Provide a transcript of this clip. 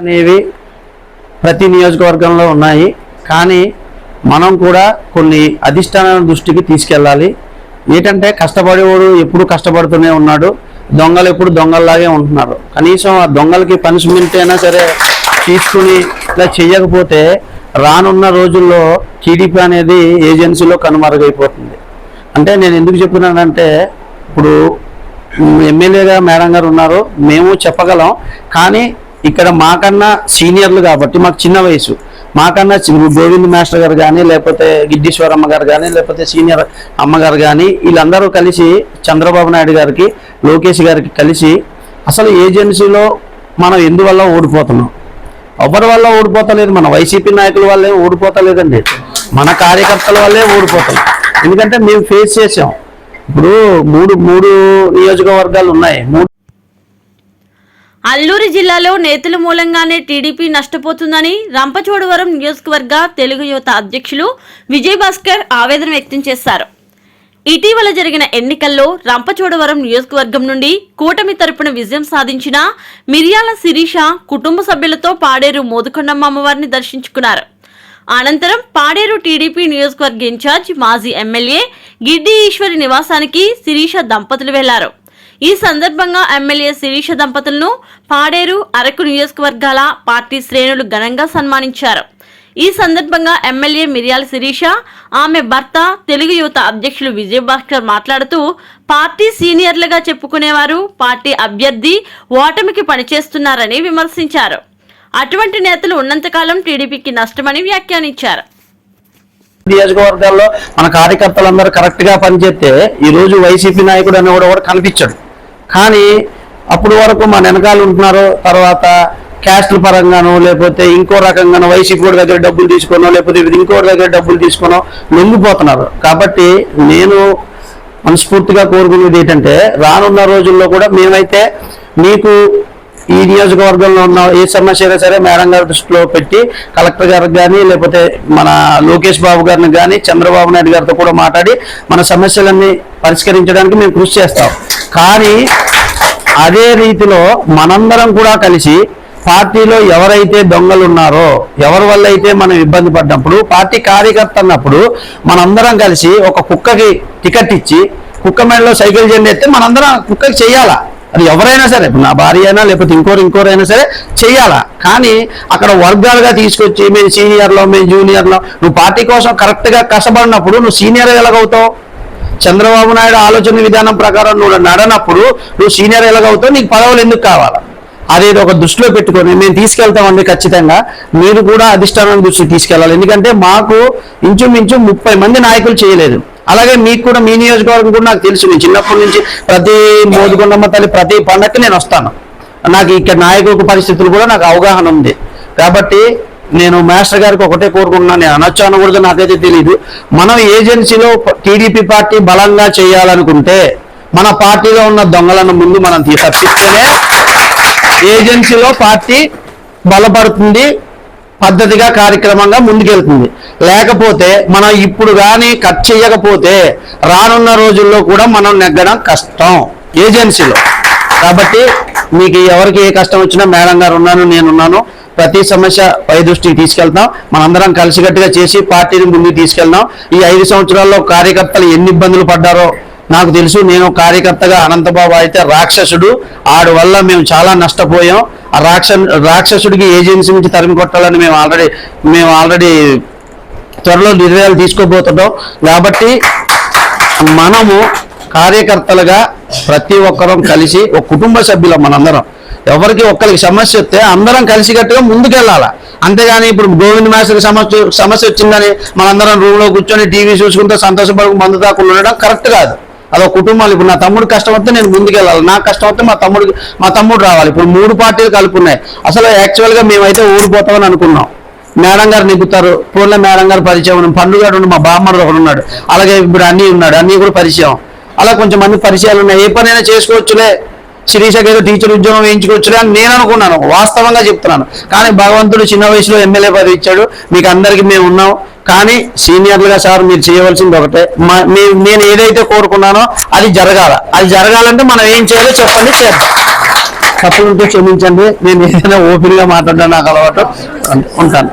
అనేవి ప్రతి నియోజకవర్గంలో ఉన్నాయి. కానీ మనం కూడా కొన్ని అధిష్టానాల దృష్టికి తీసుకెళ్ళాలి. ఏంటంటే కష్టపడేవాడు ఎప్పుడు కష్టపడుతూనే ఉన్నాడు. దొంగలు ఎప్పుడు దొంగల్లాగే ఉంటున్నారు. కనీసం ఆ దొంగలకి పనిష్మెంట్ అయినా సరే తీసుకుని ఇలా చేయకపోతే రానున్న రోజుల్లో టీడీపీ అనేది ఏజెన్సీలో కనుమరుగైపోతుంది. అంటే నేను ఎందుకు చెప్తున్నానంటే ఇప్పుడు ఎమ్మెల్యేగా మేడం గారు ఉన్నారు. మేము చెప్పగలం. కానీ ఇక్కడ మాకన్నా సీనియర్లు కాబట్టి మాకు చిన్న వయసు. మాకన్నా గోవింద్ మాస్టర్ గారు కానీ లేకపోతే గిడ్డీశ్వరమ్మ గారు కానీ లేకపోతే సీనియర్ అమ్మగారు కానీ వీళ్ళందరూ కలిసి చంద్రబాబు నాయుడు గారికి లోకేష్ గారికి కలిసి అసలు ఏజెన్సీలో మనం ఎందువల్ల ఓడిపోతున్నాం? ఎవరి వల్ల ఓడిపోతలేదు? మన వైసీపీ నాయకుల వల్లే ఓడిపోతలేదండి. మన కార్యకర్తల వల్లే ఓడిపోతున్నాం. ఎందుకంటే మేము ఫేస్ చేసాం ఇప్పుడు మూడు మూడు నియోజకవర్గాలు ఉన్నాయి. మూడు అల్లూరి జిల్లాలో నేతల మూలంగానే టీడీపీ నష్టపోతుందని రంపచోడవరం నియోజకవర్గ తెలుగు యువత అధ్యక్షులు విజయభాస్కర్ ఆవేదన వ్యక్తం చేశారు. ఇటీవల జరిగిన ఎన్నికల్లో రంపచోడవరం నియోజకవర్గం నుండి కూటమి తరపున విజయం సాధించిన మిర్యాల శిరీష కుటుంబ సభ్యులతో పాడేరు మోదుకొండమ్మ అమ్మవారిని దర్శించుకున్నారు. అనంతరం పాడేరు టీడీపీ నియోజకవర్గ ఇన్ఛార్జ్ మాజీ ఎమ్మెల్యే గిడ్డి ఈశ్వరి నివాసానికి శిరీష దంపతులు వెళ్ళారు. ఈ సందర్భంగా ఎమ్మెల్యే శిరీష దంపతులను పాడేరు అరకు నియోజకవర్గాల పార్టీ శ్రేణులు ఘనంగా సన్మానించారు. ఈ సందర్భంగా ఎమ్మెల్యే మిర్యాల శిరీష ఆమె భర్త తెలుగు యువత అధ్యక్షులు విజయభాస్కర్ మాట్లాడుతూ పార్టీ సీనియర్లుగా చెప్పుకునేవారు పార్టీ అభ్యర్థి ఓటమికి పనిచేస్తున్నారని విమర్శించారు. అటువంటి నేతలు ఉన్నంతకాలం టీడీపీకి నష్టమని వ్యాఖ్యానించారు. నియోజకవర్గాల్లో మన కార్యకర్తలందరూ కరెక్ట్గా పనిచేస్తే ఈ రోజు వైసీపీ నాయకుడు అనేవాడు కూడా కనిపించాడు. కానీ అప్పుడు వరకు మన వెనకాల ఉంటున్నారు. తర్వాత క్యాస్ట్ల పరంగానో లేకపోతే ఇంకో రకంగానో వైసీపీ దగ్గర డబ్బులు తీసుకోనో లేకపోతే ఇంకో దగ్గర డబ్బులు తీసుకోనో లొంగిపోతున్నారు. కాబట్టి నేను మనస్ఫూర్తిగా కోరుకునేది ఏంటంటే రానున్న రోజుల్లో కూడా మేమైతే మీకు ఈ నియోజకవర్గంలో ఉన్న ఏ సమస్య అయినా సరే మేడం గారి దృష్టిలో పెట్టి కలెక్టర్ గారికి కానీ లేకపోతే మన లోకేష్ బాబు గారిని కానీ చంద్రబాబు నాయుడు గారితో కూడా మాట్లాడి మన సమస్యలన్నీ పరిష్కరించడానికి మేము కృషి చేస్తాం. కానీ అదే రీతిలో మనందరం కూడా కలిసి పార్టీలో ఎవరైతే దొంగలు ఉన్నారో ఎవరి వల్ల అయితే మనం ఇబ్బంది పడ్డప్పుడు పార్టీ కార్యకర్త అన్నప్పుడు మనందరం కలిసి ఒక కుక్కకి టికెట్ ఇచ్చి కుక్క మెడలో సైకిల్ జెండా ఎత్తే మనందరం కుక్కకి చేయాలా? అది ఎవరైనా సరే ఇప్పుడు నా భార్య అయినా లేకపోతే ఇంకోరు ఇంకోరైనా సరే చెయ్యాలా? కానీ అక్కడ వర్గాలుగా తీసుకొచ్చి మేము సీనియర్లో మేము జూనియర్లో నువ్వు పార్టీ కోసం కరెక్ట్గా కష్టపడినప్పుడు నువ్వు సీనియర్ ఎలాగవుతావు చంద్రబాబు నాయుడు ఆలోచన విధానం ప్రకారం నువ్వు నడనప్పుడు నువ్వు సీనియర్ ఎలాగవుతావు నీకు పదవులు ఎందుకు కావాలా? అదేదో ఒక దృష్టిలో పెట్టుకొని మేము తీసుకెళ్తామండి ఖచ్చితంగా. మీరు కూడా అధిష్టానం దృష్టికి తీసుకెళ్ళాలి. ఎందుకంటే మాకు ఇంచుమించు ముప్పై మంది నాయకులు చేయలేదు. అలాగే మీకు కూడా మీ నియోజకవర్గం కూడా నాకు తెలుసు. నేను చిన్నప్పటి నుంచి ప్రతి మోదుగుండమ్మ తల్లి ప్రతి పండక్కి నేను వస్తాను. నాకు ఇక్కడ నాయకుల పరిస్థితులు కూడా నాకు అవగాహన ఉంది. కాబట్టి నేను మాస్టర్ గారికి ఒకటే కోరుకుంటున్నాను నేను అనొచ్చు అనకూడదు నాకైతే తెలియదు మనం ఏజెన్సీలో టీడీపీ పార్టీ బలంగా చేయాలనుకుంటే మన పార్టీలో ఉన్న దొంగలను ముందు మనం తీ- తప్పిస్తేనే ఏజెన్సీలో పార్టీ బలపడుతుంది పద్ధతిగా కార్యక్రమంగా ముందుకెళ్తుంది. లేకపోతే మనం ఇప్పుడు కానీ కట్ చేయకపోతే రానున్న రోజుల్లో కూడా మనం నెగ్గడం కష్టం ఏజెన్సీలో. కాబట్టి మీకు ఎవరికి ఏ కష్టం వచ్చినా మేడం గారు ఉన్నాను నేనున్నాను ప్రతి సమస్య పై దృష్టికి తీసుకెళ్తాం. మనందరం కలిసికట్టుగా చేసి పార్టీని ముందుకు తీసుకెళ్దాం. ఈ ఐదు సంవత్సరాల్లో కార్యకర్తలు ఎన్ని ఇబ్బందులు పడ్డారో నాకు తెలుసు. నేను కార్యకర్తగా అనంతబాబు అయితే రాక్షసుడు. ఆడు వల్ల మేము చాలా నష్టపోయాం. ఆ రాక్ష రాక్షసుడికి ఏజెన్సీ నుంచి తరిమి కొట్టాలని మేము ఆల్రెడీ మేము ఆల్రెడీ త్వరలో నిర్ణయాలు తీసుకోబోతున్నాం. కాబట్టి మనము కార్యకర్తలుగా ప్రతి ఒక్కరం కలిసి ఒక కుటుంబ సభ్యులం మనందరం. ఎవరికి ఒక్కరికి సమస్య వస్తే అందరం కలిసికట్టుగా ముందుకెళ్ళాలి? అంతేగాని ఇప్పుడు గోవింద్ మాస్టర్ సమస్య సమస్య వచ్చిందని మనందరం రూమ్లో కూర్చొని టీవీ చూసుకుంటూ సంతోషపడుకు మందు దాకుండా ఉండడం కరెక్ట్ కాదు. అదో కుటుంబాలు. ఇప్పుడు నా తమ్ముడు కష్టం వస్తే నేను ముందుకెళ్ళాలి. నాకు కష్టం వస్తే మా తమ్ముడికి మా తమ్ముడు రావాలి. ఇప్పుడు మూడు పార్టీలు కలుపున్నాయి. అసలు యాక్చువల్గా మేమైతే ఊడిపోతామని అనుకున్నాం. మేడం గారు నింపుతారు. పూర్ణ మేడం గారు పరిచయం పండుగ మా బామ్మడు ఒకడు ఉన్నాడు. అలాగే ఇప్పుడు అన్నీ ఉన్నాడు. అన్నీ కూడా పరిచయం. అలా కొంచెం మంది పరిచయాలు ఉన్నాయి. ఏ పనైనా చేసుకోవచ్చులే. శిరీషకి ఏదో టీచర్ ఉద్యోగం వేయించుకోవచ్చులే అని నేను అనుకున్నాను. వాస్తవంగా చెప్తున్నాను. కానీ భగవంతుడు చిన్న వయసులో ఎమ్మెల్యే పదవి ఇచ్చాడు. మీకు అందరికీ మేము ఉన్నాం. కానీ సీనియర్లుగా సార్ మీరు చేయవలసింది ఒకటే. మీ- నేను ఏదైతే కోరుకున్నానో అది జరగాల. అది జరగాలంటే మనం ఏం చేయాలో చెప్పండి చేద్దాం. తప్పులు ఉంటే క్షమించండి. నేను ఏదైనా ఓపెన్గా మాట్లాడడం నాకు అలవాటు. ఉంటాను.